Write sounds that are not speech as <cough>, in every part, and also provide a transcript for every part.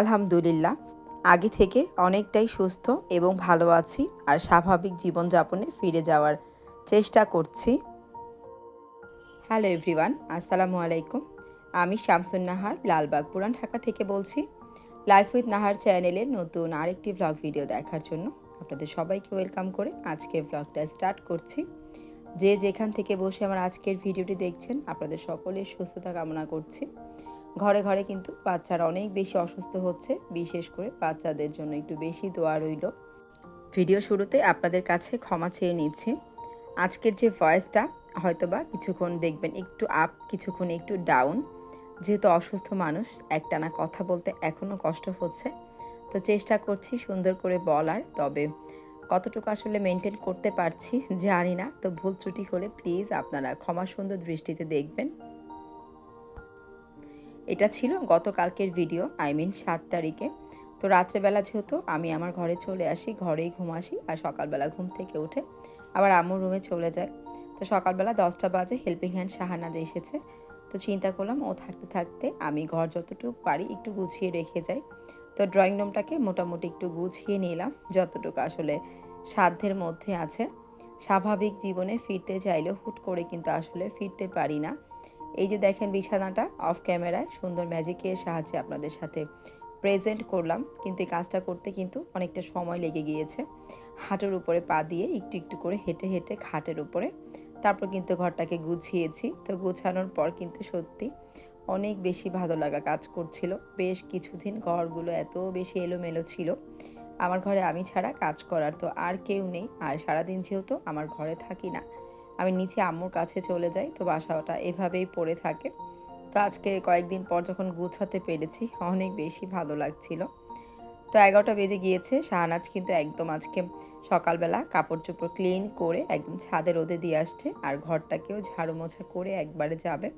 আলহামদুলিল্লাহ। আগে থেকে অনেকটাই সুস্থ এবং ভালো আছি আর স্বাভাবিক জীবনযাপনে ফিরে যাওয়ার চেষ্টা করছি। হ্যালো এভরিওয়ান আসসালামু আলাইকুম। আমি শামসুন নাহার, লালবাগ পুরান ঢাকা থেকে বলছি। লাইফ উইথ নাহার চ্যানেলের নতুন আরেকটি ব্লগ ভিডিও দেখার জন্য আপনাদের সবাইকে ওয়েলকাম করে আজকে ব্লগটা স্টার্ট করছি। যে যেখান থেকে বসে আমার আজকের ভিডিওটি দেখছেন, আপনাদের সকলের সুস্থতা কামনা করছি। ঘরে ঘরে কিন্তু বাচ্চারা অনেক বেশি অসুস্থ হচ্ছে, বিশেষ করে বাচ্চাদের জন্য একটু বেশি দোয়া রইল। ভিডিও শুরুতে আপনাদের কাছে ক্ষমা চেয়ে নিচ্ছি। আজকের যে ভয়েসটা, হয়তোবা কিছুক্ষণ দেখবেন একটু আপ, কিছুক্ষণ একটু ডাউন। যেহেতু অসুস্থ মানুষ, একটানা কথা বলতে এখনও কষ্ট হচ্ছে। তো চেষ্টা করছি সুন্দর করে বলার, তবে কতটুকু আসলে মেনটেন করতে পারছি জানি না। তো ভুল ত্রুটি হলে প্লিজ আপনারা ক্ষমা সুন্দর দৃষ্টিতে দেখবেন। এটা ছিল গতকালকের ভিডিও আই মিন সাত তারিখে। তো রাত্রেবেলা যেহেতু আমি আমার ঘরে চলে আসি, ঘরেই ঘুম আসি আর সকালবেলা ঘুম থেকে উঠে আবার আম্মুর রুমে চলে যায়। তো সকালবেলা দশটা বাজে হেল্পিং হ্যান্ড শাহানাদ এসেছে। তো চিন্তা করলাম, ও থাকতে থাকতে আমি ঘর যতটুকু পারি একটু গুছিয়ে রেখে যাই। তো ড্রয়িং রুমটাকে মোটামুটি একটু গুছিয়ে নিলাম, যতটুকু আসলে সাধ্যের মধ্যে আছে। স্বাভাবিক জীবনে ফিরতে চাইলেও হুট করে কিন্তু আসলে ফিরতে পারি না। এই যে দেখেন বিছানাটা অফ ক্যামেরায় সুন্দর ম্যাজিকের সাহায্যে আপনাদের সাথে প্রেজেন্ট করলাম। কিন্তু এই কাজটা করতে কিন্তু অনেকটা সময় লেগে গিয়েছে। হাঁটুর উপরে পা দিয়ে একটু একটু করে হেঁটে হেঁটে খাটের উপরে। তারপর কিন্তু ঘরটাকে গুছিয়েছি। তো গুছানোর পর কিন্তু সত্যি অনেক বেশি ভালো লাগা কাজ করছিল। বেশ কিছুদিন ঘরগুলো এত বেশি এলোমেলো ছিল। আমার ঘরে আমি ছাড়া কাজ করার তো আর কেউ নেই। আর সারাদিন যেহেতু আমার ঘরে থাকি না আমি নিচে আম্মুর কাছে চলে যাই, তো বাসাটা এভাবেই পড়ে থাকে। তো আজকে কয়েকদিন পর যখন গুছাতে পেরেছি, অনেক বেশি ভালো লাগছিল। তো এগারোটা বেজে গিয়েছে, শাহনাজ কিন্তু একদম আজকে সকালবেলা কাপড় চোপড় ক্লিন করে একদম ছাদে রোদে দিয়ে আসছে আর ঘরটাকেও ঝাড়ু মোছা করে একবারে যাবে।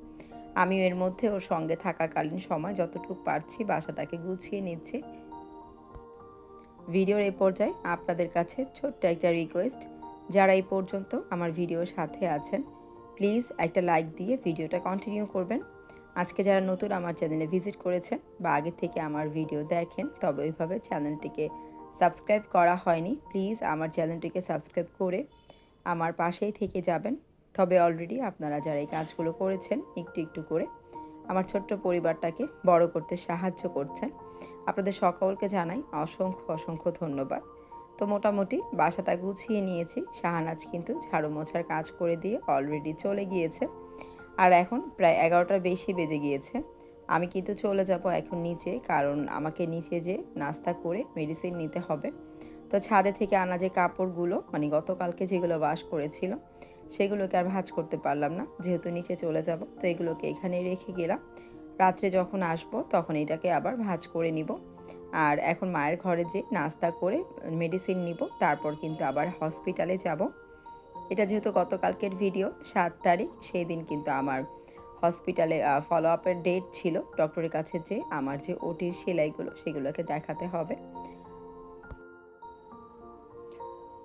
আমিও এর মধ্যে ওর সঙ্গে থাকাকালীন সময় যতটুকু পারছি বাসাটাকে গুছিয়ে নিচ্ছি। ভিডিওর এ পর্যায়ে আপনাদের কাছে ছোট্ট একটা রিকোয়েস্ট যারা এই পর্যন্ত আমার ভিডিওর সাথে আছেন প্লিজ একটা লাইক দিয়ে ভিডিওটা কন্টিনিউ করবেন। আজকে যারা নতুন আমার চ্যানেলে ভিজিট করেছেন বা আগে থেকে আমার ভিডিও দেখেন, তবে ওইভাবে চ্যানেলটিকে সাবস্ক্রাইব করা হয়নি প্লিজ আমার চ্যানেলটিকে সাবস্ক্রাইব করে আমার পাশেই থেকে যাবেন। তবে অলরেডি আপনারা যারা এই কাজগুলো করেছেন, একটু একটু করে আমার ছোট্ট পরিবারটাকে বড় করতে সাহায্য করছেন। আপনাদের সকলকে জানাই অসংখ্য অসংখ্য ধন্যবাদ। তো মোটামুটি বাসাটা গুছিয়ে নিয়েছি। শাহানাজ কিন্তু ঝাড়ু মোছার কাজ করে দিয়ে অলরেডি চলে গিয়েছে। আর এখন প্রায় এগারোটার বেশি বেজে গিয়েছে। আমি কিন্তু চলে যাব এখন নিচে, কারণ আমাকে নিচে যে নাস্তা করে মেডিসিন নিতে হবে। তো ছাদে থেকে আনা যে কাপড়গুলো মানে গতকালকে যেগুলো বাস করেছিল, সেগুলোকে আর ভাজ করতে পারলাম না, যেহেতু নিচে চলে যাব। তো এগুলোকে এখানে রেখে গেলাম। রাত্রে যখন আসব, তখন এটাকে আবার ভাজ করে নিব। আর এখন মায়ের ঘরে যে নাস্তা করে মেডিসিন নিব, তারপর কিন্তু আবার হসপিটালে যাব। এটা যেহেতু গতকালকের ভিডিও সাত তারিখ, সেই দিন কিন্তু আমার হসপিটালে ফলো আপের ডেট ছিল। ডক্টরের কাছে যে আমার যে ওটির সেলাইগুলো, সেগুলোকে দেখাতে হবে।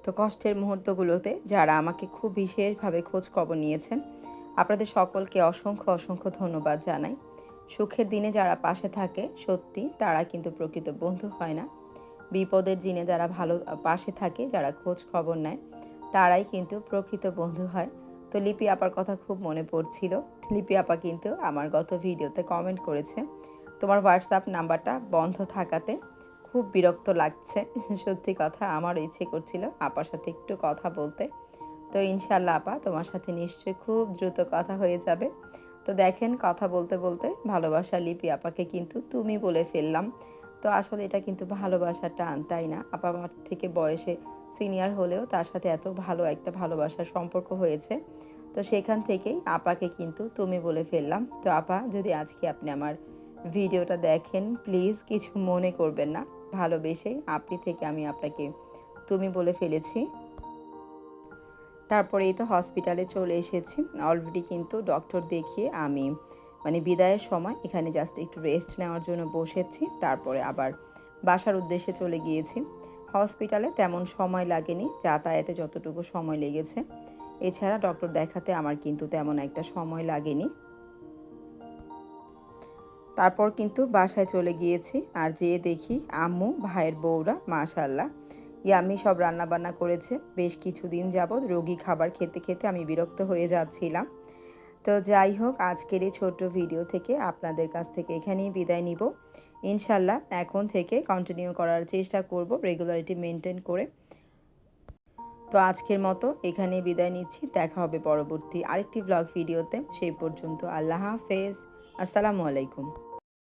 তো কষ্টের মুহূর্তগুলোতে যারা আমাকে খুব বিশেষভাবে খোঁজ খবর নিয়েছেন, আপনাদের সকলকে অসংখ্য অসংখ্য ধন্যবাদ জানাই। সুখের দিনে যারা পাশে থাকে, সত্যি তারা কিন্তু প্রকৃত বন্ধু হয় না। বিপদের দিনে যারা ভালো পাশে থাকে, যারা খোঁজ খবর নেয়, তারাই কিন্তু প্রকৃত বন্ধু হয়। তো লিপি আপার কথা খুব মনে পড়ছিল। লিপি আপা কিন্তু আমার গত ভিডিওতে কমেন্ট করেছে, তোমার হোয়াটসঅ্যাপ নাম্বারটা বন্ধ থাকাতে খুব বিরক্ত লাগছে। <laughs> সত্যি কথা, আমারও ইচ্ছে করছিল আপার সাথে একটু কথা বলতে। তো ইনশাল্লাহ আপা, তোমার সাথে নিশ্চয়ই খুব দ্রুত কথা হয়ে যাবে। তো দেখেন কথা বলতে বলতে ভালোবাসা লিপি আপাকে কিন্তু তুমি বলে ফেললাম। তো আসলে এটা কিন্তু ভালোবাসার টান তাই না? আপা আমার থেকে বয়সে সিনিয়র হলেও তার সাথে এত ভালো একটা ভালোবাসার সম্পর্ক হয়েছে। তো সেখান থেকেই আপাকে কিন্তু তুমি বলে ফেললাম। তো আপা, যদি আজকে আপনি আমার ভিডিওটা দেখেন প্লিজ কিছু মনে করবেন না। ভালোবেসে আপনি থেকে আমি আপনাকে তুমি বলে ফেলেছি। তারপরেই তো হসপিটালে চলে এসেছি। অলরেডি কিন্তু ডক্টর দেখিয়ে আমি মানে বিদায়ের সময় এখানে জাস্ট একটু রেস্ট নেওয়ার জন্য বসেছি। তারপরে আবার বাসার উদ্দেশ্যে চলে গিয়েছি। হসপিটালে তেমন সময় লাগেনি, যাতায়াতে যতটুকু সময় লেগেছে। এছাড়া ডক্টর দেখাতে আমার কিন্তু তেমন একটা সময় লাগেনি। তারপর কিন্তু বাসায় চলে গিয়েছি। আর যেয়ে দেখি আম্মু, ভাইয়ের বউরা মাশাল্লাহ ইয়ামি সব রান্নাবান্না করেছে। বেশ কিছুদিন যাবৎ রোগী খাবার খেতে খেতে আমি বিরক্ত হয়ে যাচ্ছিলাম। তো যাই হোক, আজকের এই ছোট্ট ভিডিও থেকে আপনাদের কাছ থেকে এখানেই বিদায় নিব। ইনশাল্লাহ এখন থেকে কন্টিনিউ করার চেষ্টা করব রেগুলারিটি মেনটেন করে। তো আজকের মতো এখানে বিদায় নিচ্ছি। দেখা হবে পরবর্তী আরেকটি ব্লগ ভিডিওতে। সেই পর্যন্ত আল্লাহ হাফেজ। আসসালামু আলাইকুম।